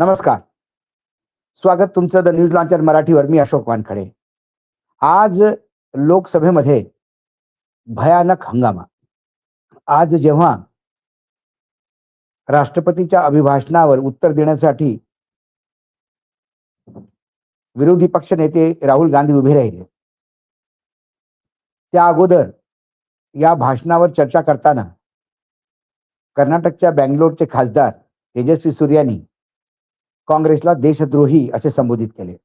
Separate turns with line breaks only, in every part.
नमस्कार. स्वागत तुमचं द न्यूज लॉन्चर मराठीवर. मी अशोक वानखडे. आज लोकसभेमध्ये भयानक हंगामा. आज जेव्हा राष्ट्रपतीच्या अभिभाषणावर उत्तर देण्यासाठी विरोधी पक्ष नेते राहुल गांधी उभे राहिले त्या अगोदर या भाषणावर चर्चा करताना कर्नाटकच्या बँगलोरचे खासदार तेजस्वी सूर्यानी काँग्रेसला देशद्रोही असे संबोधित केले.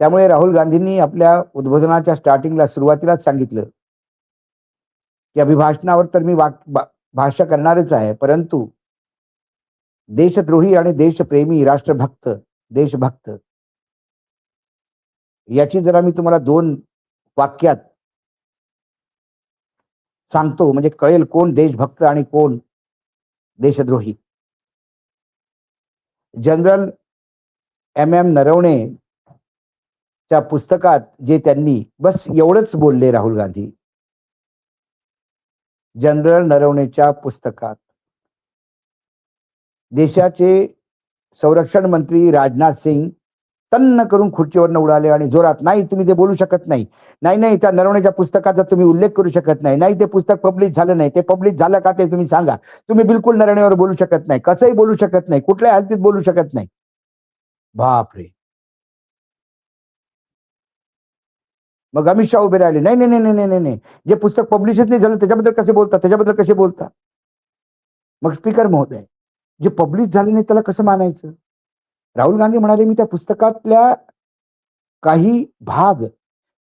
त्यामुळे राहुल गांधींनी आपल्या उद्बोधनाच्या स्टार्टिंगला सुरुवातीलाच सांगितलं की अभिभाषणावर तर मी वाक भाष्य करणारच आहे परंतु देशद्रोही आणि देशप्रेमी राष्ट्रभक्त देशभक्त याची जरा मी तुम्हाला दोन वाक्यात सांगतो म्हणजे कळेल कोण देशभक्त आणि कोण देशद्रोही. जनरल एम एम नरवणे च्या पुस्तकात जे त्यांनी बस एवढंच बोलले राहुल गांधी. जनरल नरवणेच्या पुस्तकात. देशाचे संरक्षण मंत्री राजनाथ सिंग तन्न करून खुर्चीवरनं उडाले आणि जोरात नाही तुम्ही ते बोलू शकत नाही. नाही नाही त्या नरवणेच्या पुस्तकाचा तुम्ही उल्लेख करू शकत नाही. नाही ते पुस्तक पब्लिश झालं नाही. ते पब्लिश झालं का ते तुम्ही सांगा. तुम्ही बिलकुल नरवणेवर बोलू शकत नाही. कसंही बोलू शकत नाही. कुठल्याही हालतीत बोलू शकत नाही. बापरे. मग अमित शाह उभे राहिले. नाही नाही नाही नाही नाही नाही. जे पुस्तक पब्लिशच नाही झालं त्याच्याबद्दल कसे बोलता? त्याच्याबद्दल कसे बोलता? मग स्पीकर महोदय जे पब्लिश झाले नाही त्याला कसं मानायचं? राहुल गांधी म्हणाले मी त्या पुस्तकातल्या काही भाग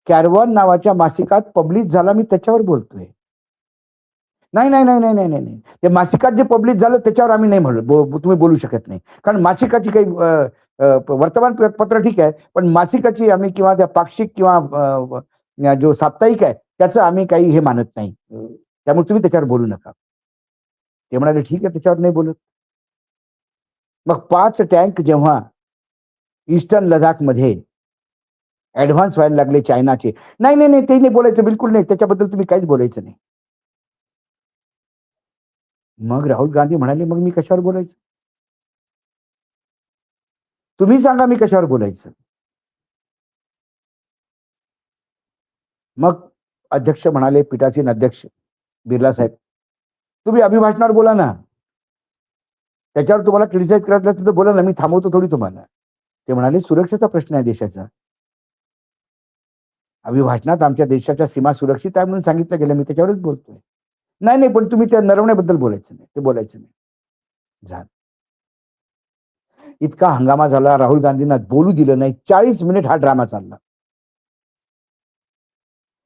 कॅरवॉन नावाच्या मासिकात पब्लिश झाला मी त्याच्यावर बोलतोय. नाही नाही नाही नाही नाही नाही. नाही ते मासिकात जे पब्लिश झालं त्याच्यावर आम्ही नाही म्हणलो. बो- तुम्ही बोलू शकत नाही. कारण मासिकाची काही वर्तमानपत्र ठीक आहे पण मासिकाची आम्ही किंवा त्या पाक्षिक किंवा जो साप्ताहिक आहे त्याचं आम्ही काही हे मानत नाही. त्यामुळे तुम्ही त्याच्यावर बोलू नका. ते म्हणाले ठीक आहे त्याच्यावर नाही बोलत. मग पाच टँक जेव्हा ईस्टर्न लडाखमध्ये ऍडव्हान्स व्हायला लागले चायनाचे. नाही नाही नाही ते नाही बोलायचं बिलकुल नाही. त्याच्याबद्दल तुम्ही काहीच बोलायचं नाही. मग राहुल गांधी म्हणाले मग मी कशावर बोलायचं? तुम्ही सांगा मी कशावर बोलायचं? मग अध्यक्ष म्हणाले पीठासीन अध्यक्ष बिर्ला साहेब तुम्ही अभिभाषणावर बोला ना. त्याच्यावर तुम्हाला क्रिटिसाइज करायचं असलं तर बोला ना मी थांबवतो थोडी तुम्हाला. ते म्हणाले सुरक्षेचा प्रश्न आहे देशाचा. अभिभाषणात आमच्या देशाच्या सीमा सुरक्षित आहे म्हणून सांगितलं गेलं मी त्याच्यावरच बोलतोय. नाही नाही पण तुम्ही त्या नरवण्याबद्दल बोलायचं नाही. ते बोलायचं नाही. झालं. इतका हंगामा झाला राहुल गांधींना बोलू दिलं नाही. चाळीस मिनिट हा ड्रामा चालला.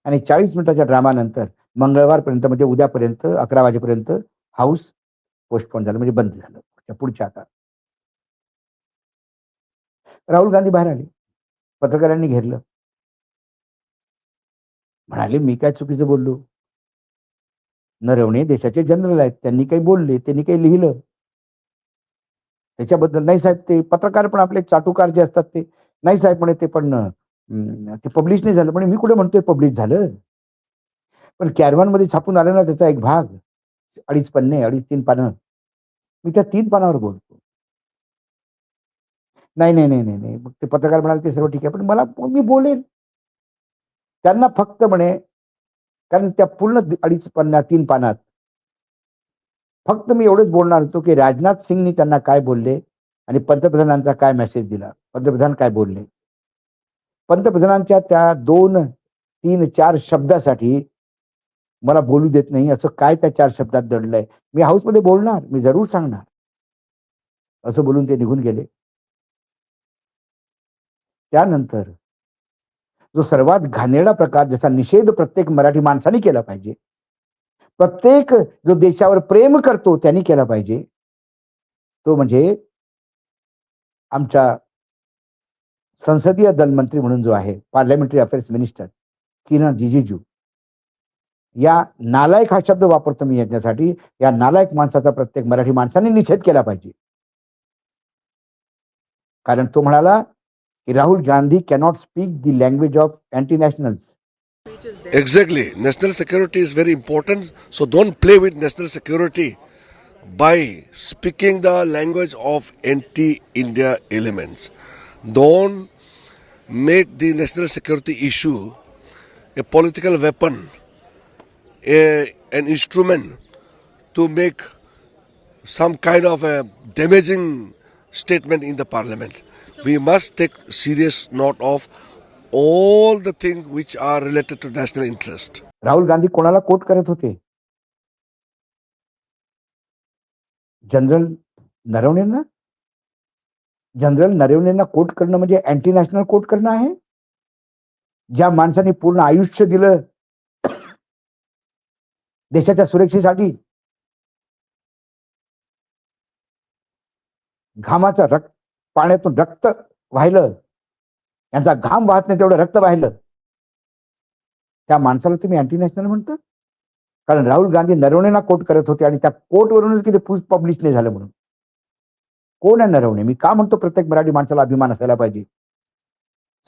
आणि चाळीस मिनिटाच्या ड्रामानंतर मंगळवारपर्यंत म्हणजे उद्यापर्यंत अकरा वाजेपर्यंत हाऊस पोस्टपोन झालं म्हणजे बंद झालं. त्या पुढच्या आता. राहुल गांधी बाहेर आले. पत्रकारांनी घेरलं. म्हणाले मी काय चुकीचं बोललो? नरवणे देशाचे जनरल आहेत. त्यांनी काही बोलले त्यांनी काही लिहिलं. त्याच्याबद्दल नाही साहेब ते पत्रकार पण आपले चाटुकार जे असतात ते नाही साहेब म्हणे ते पण ते पब्लिश नाही झालं. म्हणे मी कुठे म्हणतोय पब्लिश झालं? पण कॅरवानमध्ये छापून आलं ना त्याचा एक भाग. अडीच पन्ने अडीच तीन पानं. मी त्या तीन पानावर बोलतो. नाही नाही नाही नाही नाही. मग ते पत्रकार म्हणाले ते सर्व ठीक आहे पण मला मी बोलेन. त्यांना फक्त म्हणे कारण त्या पूर्ण अडीच पन्ना तीन पानात. फक्त मी एवढंच बोलणार होतो की राजनाथ सिंगनी त्यांना काय बोलले आणि पंतप्रधानांचा काय मेसेज दिला. पंतप्रधान काय बोलले? पंतप्रधानांच्या त्या दोन तीन चार शब्दासाठी मला बोलू देत नाही असं काय त्या चार शब्दात दडलंय? मी हाऊसमध्ये बोलणार मी जरूर सांगणार. असं बोलून ते निघून गेले. त्यानंतर जो सर्वात घाणेरडा प्रकार ज्याचा निषेध प्रत्येक मराठी माणसाने केला पाहिजे प्रत्येक जो देशावर प्रेम करतो त्यांनी केला पाहिजे तो म्हणजे आमच्या संसदीय दल मंत्री म्हणून जो आहे parliamentary affairs minister Kiren Rijiju या नालायक हा शब्द वापरतो मी यज्ञासाठी या नालायक माणसाचा प्रत्येक मराठी माणसाने निषेध केला पाहिजे. कारण तो म्हणाला की Rahul Gandhi cannot speak the language of anti national
exactly national security is very important so don't play with national security by speaking the language of anti India element don't make the national security issue a political weapon a, an instrument to make some kind of a damaging statement in the parliament. We must take serious note of all the things which are related to national interest.
Rahul Gandhi कोणाला coat करत होते general नरवणेंना general नरवणेंना quote करणं म्हणजे anti national coat करणं आहे ज्या माणसाने पूर्ण आयुष्य दिलं देशाच्या सुरक्षेसाठी घामाचा रक्त पाण्यातून रक्त वाहिलं. यांचा घाम वाहत नाही तेवढं रक्त वाहिलं. त्या माणसाला तुम्ही अँटी नॅशनल म्हणता? कारण राहुल गांधी नरवणेना कोट करत होते आणि त्या कोटवरूनच किती पब्लिश नाही झालं म्हणून. कोण आहे नरवणे? मी का म्हणतो प्रत्येक मराठी माणसाला अभिमान असायला पाहिजे?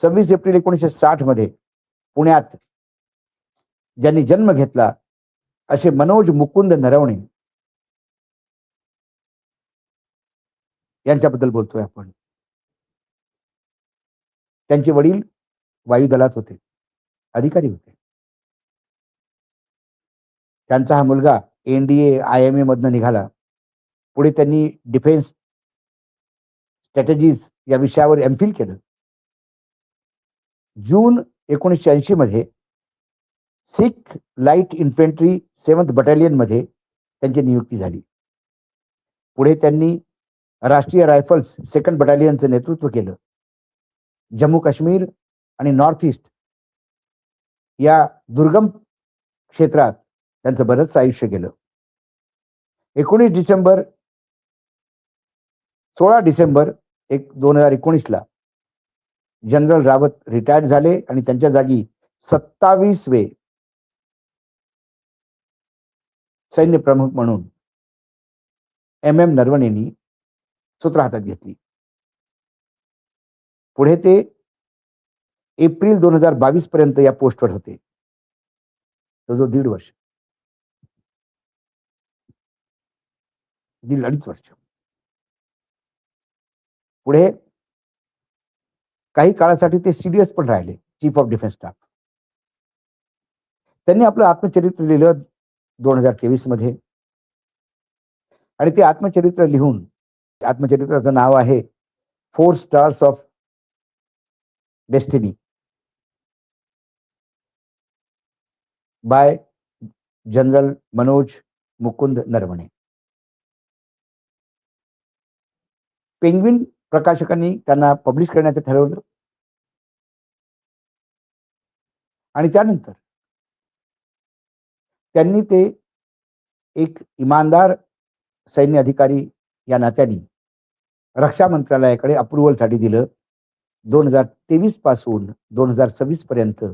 सव्वीस एप्रिल एकोणीसशे साठमध्ये पुण्यात ज्यांनी जन्म घेतला असे मनोज मुकुंद नरवणे यांच्याबद्दल बोलतोय आपण. त्यांचे वडील वायुदलात होते. अधिकारी होते. त्यांचा हा मुलगा एनडीए आय एम ए मधनं निघाला. पुढे त्यांनी डिफेन्स स्ट्रॅटेजीज या विषयावर एम फिल केलं. जून एकोणीसशे ऐंशी मध्ये सिख लाइट इन्फेंट्री सेवन्थ बटालियनमध्ये त्यांची नियुक्ती झाली. पुढे त्यांनी राष्ट्रीय रायफल्स सेकंड बटालियनचं नेतृत्व केलं. जम्मू काश्मीर आणि नॉर्थ ईस्ट या दुर्गम क्षेत्रात त्यांचं बरंच आयुष्य गेलं. एकोणीस डिसेंबर सोळा डिसेंबर एक दोन हजार एकोणीसला जनरल रावत रिटायर्ड झाले आणि त्यांच्या जागी सत्तावीसवे सैन्य प्रमुख म्हणून एम एम नरवणेंनी सूत्र हातात घेतली. पुढे ते एप्रिल दोन हजार बावीस पर्यंत या पोस्टवर होते. तो जो दीड वर्ष. दीड अडीच वर्ष. पुढे काही काळासाठी ते सीडीएस पण राहिले चीफ ऑफ डिफेन्स स्टाफ त्यांनी आपलं आत्मचरित्र लिहिलं दोन हजार तेवीसमध्ये आणि ते आत्मचरित्र लिहून आत्मचरित्राचं नाव आहे four stars of destiny. By general Manoj Mukund Naravane. Penguin प्रकाशकांनी त्यांना पब्लिश करण्याचं ठरवलं. आणि त्यानंतर त्यांनी ते एक इमानदार सैन्य अधिकारी या नात्याने रक्षा मंत्रालयाकडे अप्रुव्हलसाठी दिलं. दोन हजार तेवीसपासून दोन हजार सव्वीस पर्यंत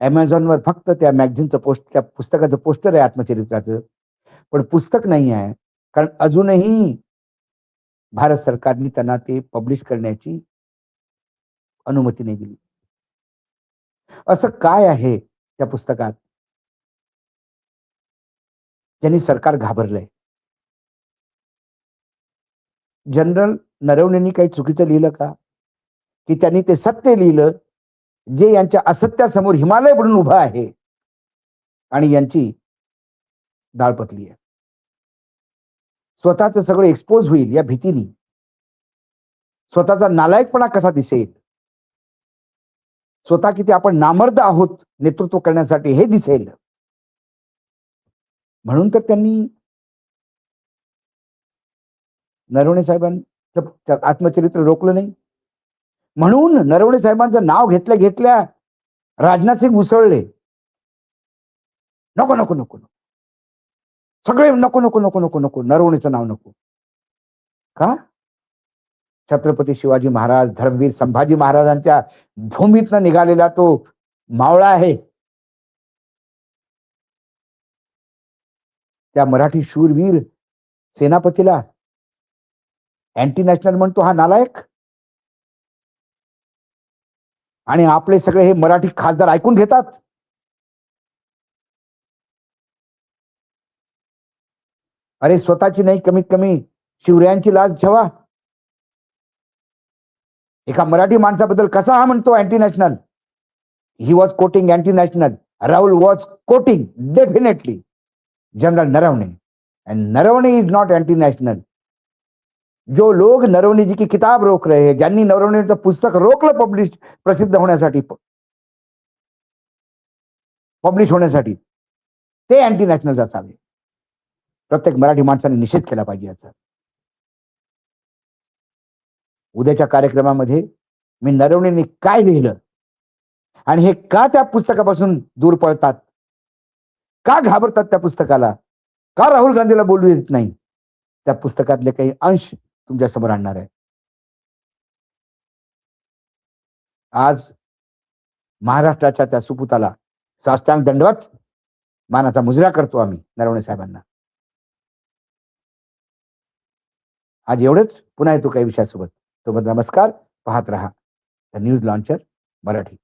ॲमेझॉनवर फक्त त्या मॅगझिनचं पोस्ट त्या पुस्तकाचं पोस्टर आहे आत्मचरित्राचं. पण पुस्तक नाही आहे कारण अजूनही भारत सरकारने त्यांना ते पब्लिश करण्याची अनुमती नाही दिली. असं काय आहे त्या पुस्तकात? त्यांनी सरकार घाबरलंय. जनरल नरवणेंनी काही चुकीचं लिहिलं का? की त्यांनी ते सत्य लिहिलं जे यांच्या असत्यासमोर हिमालय म्हणून उभं आहे आणि यांची दाळपतली आहे. स्वतःच सगळं एक्सपोज होईल या भीतीने. स्वतःचा नालायकपणा कसा दिसेल? स्वतः किती आपण नामर्द आहोत नेतृत्व करण्यासाठी हे दिसेल. म्हणून तर त्यांनी नरवणे साहेबांचं आत्मचरित्र रोखलं नाही. म्हणून नरवणे साहेबांचं नाव घेतल्या घेतल्या राजनाथ सिंग उसळले. नको नको नको नको. सगळे नको नको नको नको नको. नरवणेचं नाव नको. का? छत्रपती शिवाजी महाराज धर्मवीर संभाजी महाराजांच्या भूमीतनं निघालेला तो मावळा आहे. त्या मराठी शूरवीर सेनापतीला अँटी नॅशनल म्हणतो हा नालायक. आणि आपले सगळे हे मराठी खासदार ऐकून घेतात. अरे स्वतःची नाही कमीत कमी शिवरायांची लाज ठेवा. एका मराठी माणसाबद्दल कसा हा म्हणतो anti national he was quoting anti national Rahul was quoting definitely general Naravane. And Naravane is not anti national जो लोग नरवणे जी की किताब रोक रहे हैं ज्यांनी नरवणेचं पुस्तक रोखलं पब्लिश प्रसिद्ध होण्यासाठी पब्लिश होण्यासाठी ते अँटी नॅशनल असावे. प्रत्येक मराठी माणसाने निषेध केला पाहिजे याचा. उद्याच्या कार्यक्रमामध्ये मी नरवणेने काय लिहिलं? आणि हे का त्या पुस्तकापासून दूर पळतात? का घाबरतात त्या पुस्तकाला? का राहुल गांधीला बोलू येत नाही? त्या पुस्तकातले काही अंश तुमच्यासमोर आणणार आहे. आज महाराष्ट्राच्या त्या सुपुताला साष्टांग दंडवत मानाचा मुजरा करतो आम्ही नरवणे साहेबांना. आज एवढंच. पुन्हा येतो काही विषयासोबत. तोबत नमस्कार. पाहत रहा. The news launcher Marathi.